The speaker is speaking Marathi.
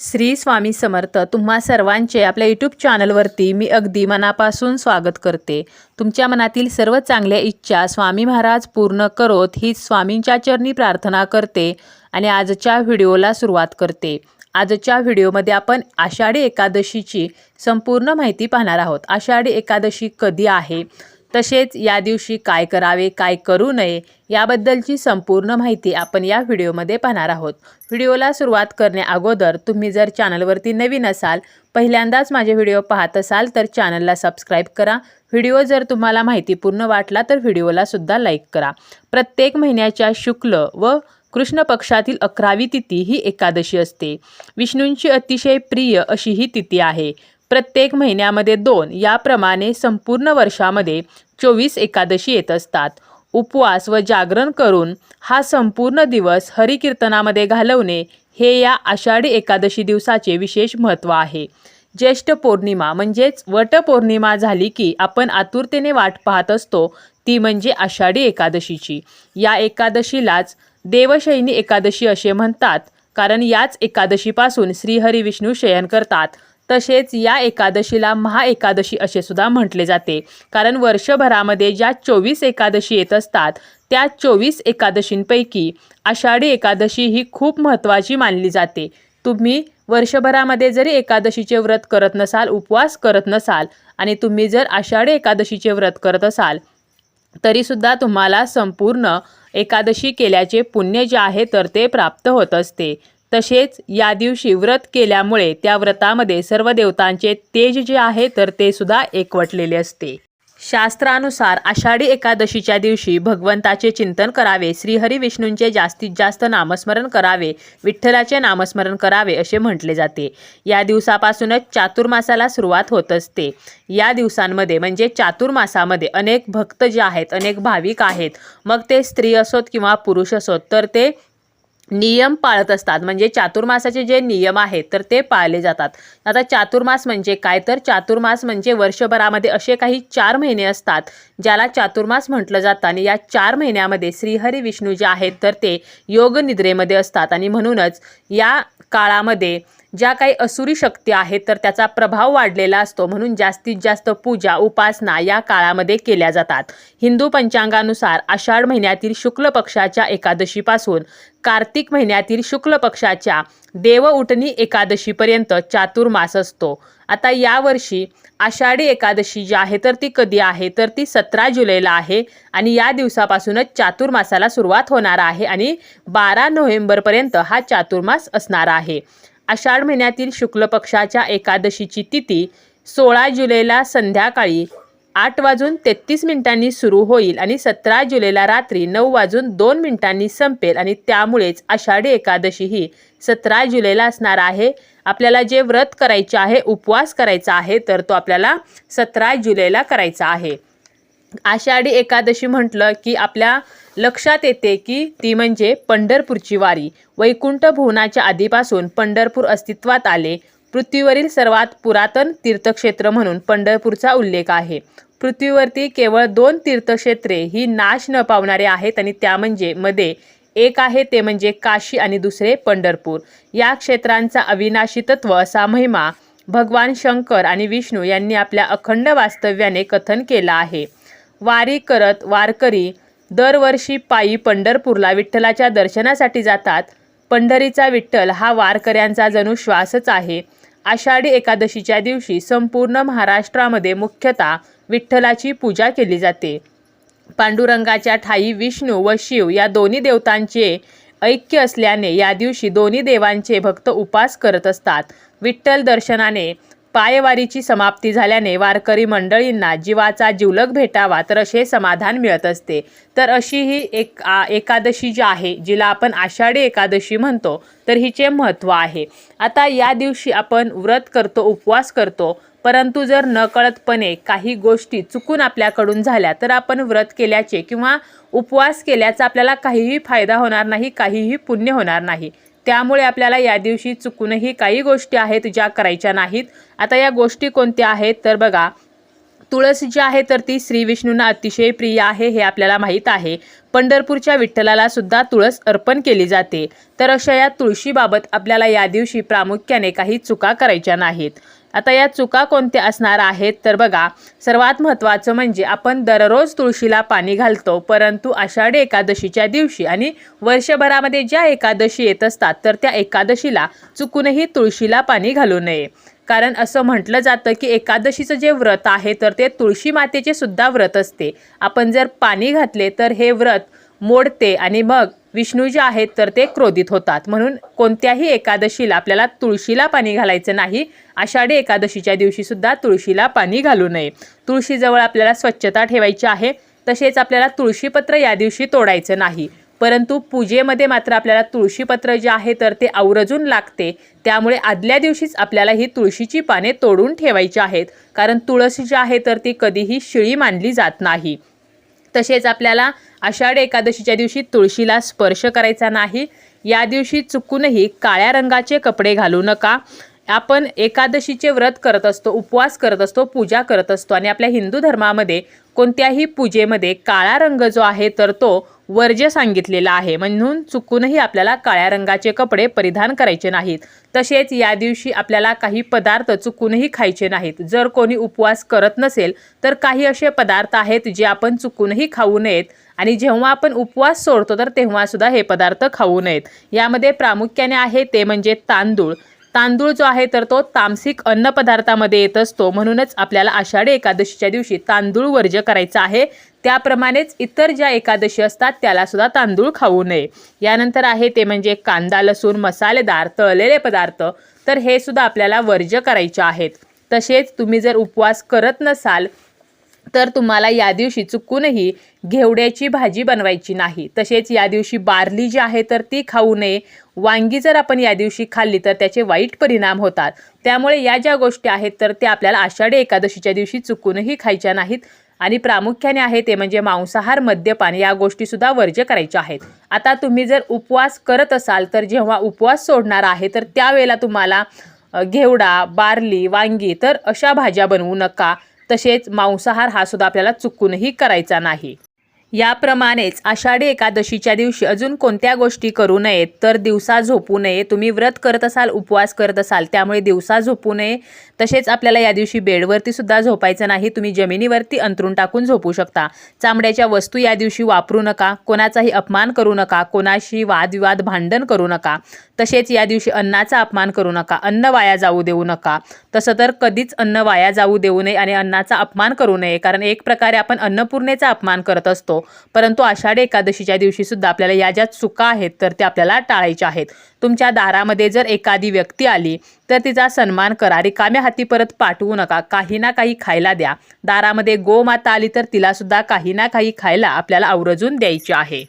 श्री स्वामी समर्थ तुम्हा सर्वांचे आपल्या यूट्यूब चॅनलवरती मी अगदी मनापासून स्वागत करते. तुमच्या मनातील सर्व चांगल्या इच्छा स्वामी महाराज पूर्ण करोत ही स्वामींच्या चरणी प्रार्थना करते आणि आजच्या व्हिडिओला सुरुवात करते. आजच्या व्हिडिओमध्ये आपण आषाढी एकादशीची संपूर्ण माहिती पाहणार आहोत. आषाढी एकादशी कधी आहे? तसेच या दिवशी काय करावे काय करू नये याबद्दलची संपूर्ण माहिती आपण या व्हिडिओमध्ये पाहणार आहोत. व्हिडिओला सुरुवात करण्या अगोदर तुम्ही जर चॅनलवरती नवीन असाल पहिल्यांदाच माझे व्हिडिओ पाहत असाल तर चॅनलला सबस्क्राईब करा. व्हिडिओ जर तुम्हाला माहितीपूर्ण वाटला तर व्हिडिओला सुद्धा लाईक करा. प्रत्येक महिन्याच्या शुक्ल व कृष्ण पक्षातील अकरावी तिथी ही एकादशी असते. विष्णूंची अतिशय प्रिय अशी ही तिथी आहे. प्रत्येक महिन्यामध्ये दोन याप्रमाणे संपूर्ण वर्षामध्ये चोवीस एकादशी येत असतात. उपवास व जागरण करून हा संपूर्ण दिवस हरिकीर्तनामध्ये घालवणे हे या आषाढी एकादशी दिवसाचे विशेष महत्त्व आहे. ज्येष्ठ पौर्णिमा म्हणजेच वटपौर्णिमा झाली की आपण आतुरतेने वाट पाहत असतो ती म्हणजे आषाढी एकादशीची. या एकादशीलाच देवशैनी एकादशी असे म्हणतात कारण याच एकादशीपासून श्रीहरी विष्णू शयन करतात. तसेच या एकादशीला महाएकादशी असे सुद्धा म्हटले जाते. कारण वर्षभरामध्ये ज्या चोवीस एकादशी येत असतात त्या चोवीस एकादशींपैकी आषाढी एकादशी ही खूप महत्त्वाची मानली जाते. तुम्ही वर्षभरामध्ये जरी एकादशीचे व्रत करत नसाल उपवास करत नसाल आणि तुम्ही जर आषाढी एकादशीचे व्रत करत असाल तरीसुद्धा तुम्हाला संपूर्ण एकादशी केल्याचे पुण्य जे आहे तर ते प्राप्त होत असते. तसेच या दिवशी व्रत केल्यामुळे त्या व्रतामध्ये सर्व देवतांचे तेज जे आहे तर ते सुद्धा एकवटलेले असते. शास्त्रानुसार आषाढी एकादशीच्या दिवशी भगवंताचे चिंतन करावे श्रीहरी विष्णूंचे जास्तीत जास्त नामस्मरण करावे विठ्ठलाचे नामस्मरण करावे असे म्हटले जाते. या दिवसापासूनच चातुर्मासाला सुरुवात होत असते. या दिवसांमध्ये म्हणजे चातुर्मासामध्ये अनेक भक्त जे आहेत अनेक भाविक आहेत मग ते स्त्री असोत किंवा पुरुष असोत तर ते नियम पाळत असतात. म्हणजे चातुर्मासाचे जे नियम आहेत तर ते पाळले जातात. आता चातुर्मास म्हणजे काय? तर चातुर्मास म्हणजे वर्षभरामध्ये असे काही चार महिने असतात ज्याला चातुर्मास म्हटलं जातं. आणि या चार महिन्यामध्ये श्रीहरी विष्णू जे आहेत तर ते योग निद्रेमध्ये असतात. आणि म्हणूनच या काळामध्ये ज्या काही असुरी शक्ती आहेत तर त्याचा प्रभाव वाढलेला असतो. म्हणून जास्तीत जास्त पूजा उपासना या काळामध्ये केल्या जातात. हिंदू पंचांगानुसार आषाढ महिन्यातील शुक्ल पक्षाच्या एकादशीपासून कार्तिक महिन्यातील शुक्ल पक्षाच्या देव एकादशीपर्यंत चातुर्मास असतो. आता यावर्षी आषाढी एकादशी जी आहे तर ती कधी आहे? तर ती सतरा जुलैला आहे आणि या दिवसापासूनच चातुर्मासाला सुरुवात होणार आहे आणि बारा नोव्हेंबरपर्यंत हा चातुर्मास असणार आहे. आषाढ महिन्यातील शुक्ल पक्षाच्या एकादशीची तिथी सोळा जुलैला संध्याकाळी आठ वाजून तेहतीस मिनिटांनी सुरू होईल आणि सतरा जुलैला रात्री नऊ वाजून दोन मिनिटांनी संपेल. आणि त्यामुळेच आषाढी एकादशी ही सतरा जुलैला असणार आहे. आपल्याला जे व्रत करायचे आहे उपवास करायचा आहे तर तो आपल्याला सतरा जुलैला करायचा आहे. आषाढी एकादशी म्हटलं की आपल्या लक्षात येते की ती म्हणजे पंढरपूरची वारी. वैकुंठ भुवनाच्या आधीपासून पंढरपूर अस्तित्वात आले. पृथ्वीवरील सर्वात पुरातन तीर्थक्षेत्र म्हणून पंढरपूरचा उल्लेख आहे. पृथ्वीवरती केवळ दोन तीर्थक्षेत्रे ही नाश न पावणारे आहेत आणि त्या म्हणजे मध्ये एक आहे ते म्हणजे काशी आणि दुसरे पंढरपूर. या क्षेत्रांचा अविनाशी तत्व असा महिमा भगवान शंकर आणि विष्णू यांनी आपल्या अखंड वास्तव्याने कथन केला आहे. वारी करत वारकरी दरवर्षी पायी पंढरपूरला विठ्ठलाच्या दर्शनासाठी जातात. पंढरीचा विठ्ठल हा वारकऱ्यांचा जणू श्वासच आहे. आषाढी एकादशीच्या दिवशी संपूर्ण महाराष्ट्रामध्ये मुख्यतः विठ्ठलाची पूजा केली जाते. पांडुरंगाच्या ठाई विष्णू व शिव या दोन्ही देवतांचे ऐक्य असल्याने या दिवशी दोन्ही देवांचे भक्त उपास करत असतात. विठ्ठल दर्शनाने पायवारीची समाप्ती झाल्याने वारकरी मंडळींना जीवाचा जिवलग भेटावा तर असे समाधान मिळत असते. तर अशी ही एक आ एकादशी जी आहे जिला आपण आषाढी एकादशी म्हणतो तर हिचे महत्त्व आहे. आता या दिवशी आपण व्रत करतो उपवास करतो परंतु जर नकळतपणे काही गोष्टी चुकून आपल्याकडून झाल्या तर आपण व्रत केल्याचे किंवा उपवास केल्याचा आपल्याला काहीही फायदा होणार नाही काहीही पुण्य होणार नाही. त्यामुळे आपल्याला या दिवशी चुकूनही काही गोष्टी आहेत ज्या करायच्या नाहीत. आता या गोष्टी कोणत्या आहेत? तर बघा तुळस जी आहे तर ती श्री विष्णूंना अतिशय प्रिय आहे हे आपल्याला माहीत आहे. पंढरपूरच्या विठ्ठलाला सुद्धा तुळस अर्पण केली जाते. तर अशा या तुळशीबाबत आपल्याला या दिवशी प्रामुख्याने काही चुका करायच्या नाहीत. आता या चुका कोणत्या असणार आहेत? तर बघा सर्वात महत्त्वाचं म्हणजे आपण दररोज तुळशीला पाणी घालतो परंतु आषाढी एकादशीच्या दिवशी आणि वर्षभरामध्ये ज्या एकादशी येत असतात तर त्या एकादशीला चुकूनही तुळशीला पाणी घालू नये. कारण असं म्हटलं जातं की एकादशीचं जे व्रत आहे तर ते तुळशी मातेचे सुद्धा व्रत असते. आपण जर पाणी घातले तर हे व्रत मोडते आणि मग विष्णू जे आहेत तर ते क्रोधित होतात. म्हणून कोणत्याही एकादशीला आपल्याला तुळशीला पाणी घालायचं नाही. आषाढी एकादशीच्या दिवशीसुद्धा तुळशीला पाणी घालू नये. तुळशीजवळ आपल्याला स्वच्छता ठेवायची आहे. तसेच आपल्याला तुळशीपत्र या दिवशी तोडायचं नाही. परंतु पूजेमध्ये मात्र आपल्याला तुळशीपत्र जे आहे तर ते आवरजून लागते. त्यामुळे आदल्या दिवशीच आपल्याला ही तुळशीची पाने तोडून ठेवायची आहेत. कारण तुळस जी आहे तर ती कधीही शिळी मानली जात नाही. तसेच आपल्याला आषाढ एकादशीच्या दिवशी तुळशीला स्पर्श करायचा नाही. या दिवशी चुकूनही काळ्या रंगाचे कपडे घालू नका. आपण एकादशीचे व्रत करत असतो उपवास करत असतो पूजा करत असतो आणि आपल्या हिंदू धर्मामध्ये कोणत्याही पूजेमध्ये काळा रंग जो आहे तर तो वर्ज्य सांगितलेलं आहे. म्हणून चुकूनही आपल्याला काळ्या रंगाचे कपडे परिधान करायचे नाहीत. तसेच या दिवशी आपल्याला काही पदार्थ चुकूनही खायचे नाहीत. जर कोणी उपवास करत नसेल तर काही असे पदार्थ आहेत जे आपण चुकूनही खाऊ नयेत आणि जेव्हा आपण उपवास सोडतो तर तेव्हासुद्धा हे पदार्थ खाऊ नयेत. यामध्ये प्रामुख्याने आहे ते म्हणजे तांदूळ. तांदूळ जो आहे तर तो तामसिक अन्न पदार्थामध्ये येत असतो. म्हणूनच आपल्याला आषाढी एकादशीच्या दिवशी तांदूळ वर्ज्य करायचा आहे. त्याप्रमाणेच इतर ज्या एकादशी असतात त्याला सुद्धा तांदूळ खाऊ नये. यानंतर आहे ते म्हणजे कांदा लसूण मसालेदार तळलेले पदार्थ. तर हे सुद्धा आपल्याला वर्ज्य करायचे आहेत. तसेच तुम्ही जर उपवास करत नसाल तर तुम्हाला या दिवशी चुकूनही घेवड्याची भाजी बनवायची नाही. तसेच या दिवशी बार्ली जी आहे तर ती खाऊ नये. वांगी जर आपण या दिवशी खाल्ली तर त्याचे वाईट परिणाम होतात. त्यामुळे या ज्या गोष्टी आहेत तर त्या आपल्याला आषाढी एकादशीच्या दिवशी चुकूनही खायच्या नाहीत. आणि प्रामुख्याने आहे ते म्हणजे मांसाहार मद्यपान या गोष्टीसुद्धा वर्ज्य करायच्या आहेत. आता तुम्ही जर उपवास करत असाल तर जेव्हा उपवास सोडणार आहे तर त्यावेळेला तुम्हाला घेवडा बारली वांगी तर अशा भाज्या बनवू नका. तसेच मांसाहार हा सुद्धा आपल्याला चुकूनही करायचा नाही. याप्रमाणेच आषाढी एकादशीच्या दिवशी अजून कोणत्या गोष्टी करू नयेत? तर दिवसा झोपू नये. तुम्ही व्रत करत असाल उपवास करत असाल त्यामुळे दिवसा झोपू नये. तसेच आपल्याला या दिवशी बेडवरती सुद्धा झोपायचं नाही. तुम्ही जमिनीवरती अंतरून टाकून झोपू शकता. चामड्याच्या वस्तू या दिवशी वापरू नका. कोणाचाही अपमान करू नका. कोणाशी वादविवाद भांडण करू नका. तसेच या दिवशी अन्नाचा अपमान करू नका. अन्न वाया जाऊ देऊ नका. तसं तर कधीच अन्न वाया जाऊ देऊ नये आणि अन्नाचा अपमान करू नये. कारण एक प्रकारे आपण अन्नपूर्णेचा अपमान करत असतो. असतो परंतु आषाढी एकादशीच्या दिवशी सुद्धा आपल्याला या ज्या चुका आहेत तर त्या आपल्याला टाळायच्या आहेत. तुमच्या दारामध्ये जर एखादी व्यक्ती आली तर तिचा सन्मान करा. रिकाम्या हाती परत पाठवू नका. काही ना काही खायला द्या. दारामध्ये गोमाता आली तर तिला सुद्धा काही ना काही खायला आपल्याला आवर्जून द्यायची आहे.